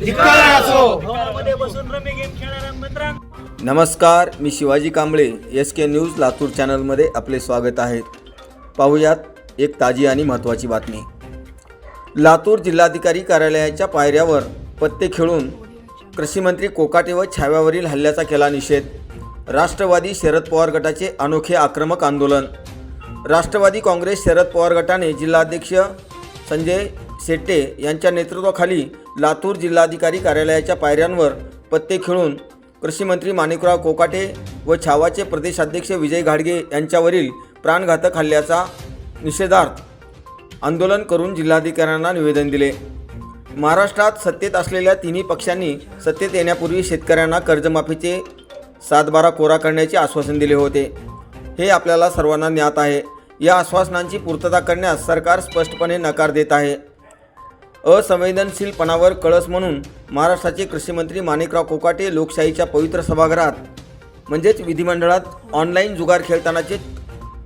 धिक्कार असो. घरामध्ये बसून रमी गेम खेळणाऱ्या नमस्कार मी Shivaji Kamble S K news Latur चॅनलमध्ये आपले स्वागत आहे. पाहुयात एक ताजी आणि महत्त्वाची बातमी. लातूर जिल्हाधिकारी कार्यालयाच्या पायऱ्यावर पत्ते खेळून कृषीमंत्री कोकाटे व छाव्यावरील हल्ल्याचा केला निषेध. राष्ट्रवादी शरद पवार गटाचे अनोखे आक्रमक आंदोलन. राष्ट्रवादी काँग्रेस शरद पवार गटाने जिल्हाध्यक्ष संजय शेट्टे यांच्या नेतृत्वाखाली लातूर जिल्हाधिकारी कार्यालयाच्या पायऱ्यांवर पत्ते खेळून कृषीमंत्री माणिकराव कोकाटे व छावाचे प्रदेशाध्यक्ष विजय घाडगे यांच्यावरील प्राणघातक हल्ल्याचा निषेधार्थ आंदोलन करून जिल्हाधिकाऱ्यांना निवेदन दिले. महाराष्ट्रात सत्तेत असलेल्या तिन्ही पक्षांनी सत्तेत येण्यापूर्वी शेतकऱ्यांना कर्जमाफीचे सातबारा कोरा करण्याचे आश्वासन दिले होते. हे आपल्याला सर्वांना ज्ञात आहे. या आश्वासनांची पूर्तता करण्यास सरकार स्पष्टपणे नकार देत आहे. असंवेदनशीलपणावर कळस म्हणून महाराष्ट्राचे कृषीमंत्री माणिकराव कोकाटे लोकशाहीच्या पवित्र सभागृहात म्हणजेच विधिमंडळात ऑनलाईन जुगार खेळतानाचे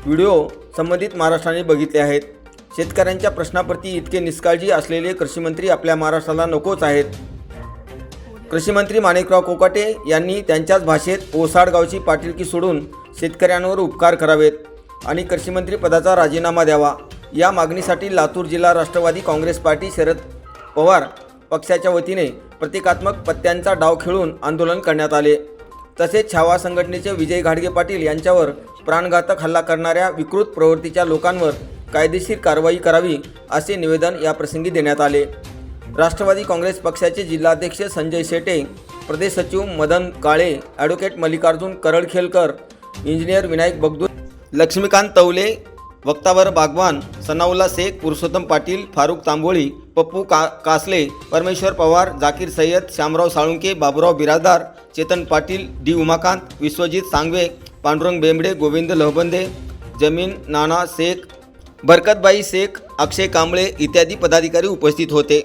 व्हिडिओ संबंधित महाराष्ट्राने बघितले आहेत. शेतकऱ्यांच्या प्रश्नाप्रती इतके निष्काळजी असलेले कृषीमंत्री आपल्या महाराष्ट्राला नकोच आहेत. कृषीमंत्री माणिकराव कोकाटे यांनी त्यांच्याच भाषेत ओसाड गावची पाटीलकी सोडून शेतकऱ्यांवर उपकार करावेत आणि कृषीमंत्री पदाचा राजीनामा द्यावा. या मागणीसाठी लातूर जिल्हा राष्ट्रवादी काँग्रेस पार्टी शरद पवार पक्षाच्या वतीने प्रतिकात्मक पत्त्यांचा डाव खेळून आंदोलन करण्यात आले. तसेच छावा संघटनेचे विजय घाडगे पाटील यांच्यावर प्राणघातक हल्ला करणाऱ्या विकृत प्रवृत्तीच्या लोकांवर कायदेशीर कारवाई करावी असे निवेदन याप्रसंगी देण्यात आले. राष्ट्रवादी काँग्रेस पक्षाचे जिल्हाध्यक्ष संजय शेटे प्रदेश सचिव मदन काळे ॲडव्होकेट मल्लिकार्जुन करडखेलकर इंजिनियर विनायक बगदूर लक्ष्मीकांत तवले वक्तावर बागवान सनाउल्ला शेख पुरुषोत्तम पाटील फारुख तांबोळी पप्पू का कासले परमेश्वर पवार जाकीर सय्यद श्यामराव साळुंके बाबुराव बिरादार चेतन पाटील डी उमाकांत विश्वजित सांगवे पांडुरंग बेंबडे गोविंद लहबंदे जमीन नाना शेख बरकतबाई शेख अक्षय कांबळे इत्यादी पदाधिकारी उपस्थित होते.